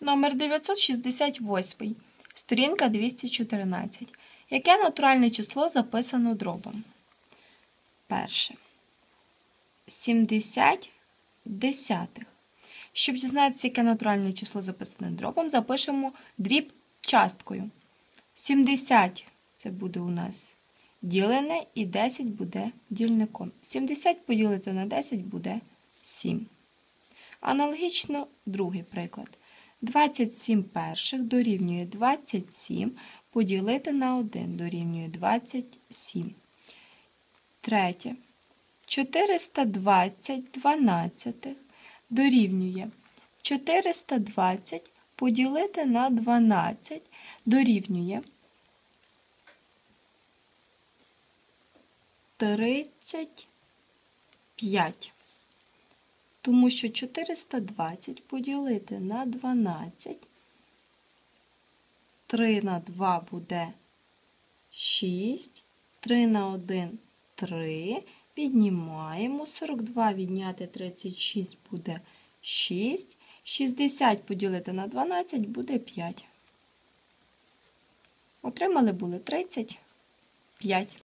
Номер 968. Сторінка 214. Яке натуральне число записано дробом? Перше. 70 десятих. Щоб дізнатися, яке натуральне число записане дробом, запишемо дріб часткою. 70 це буде у нас ділене і 10 буде дільником. 70 поділити на 10 буде 7. Аналогічно другий приклад. 27 перших дорівнює 27 поділити на 1 дорівнює 27. Третє. 420 дванадцятих дорівнює 420 поділити на 12 дорівнює 35. Тому що 420 поділити на 12, 3 на 2 буде 6, 3 на 1 3, піднімаємо, 42 відняти 36 буде 6, 60 поділити на 12 буде 5. Отримали були 35.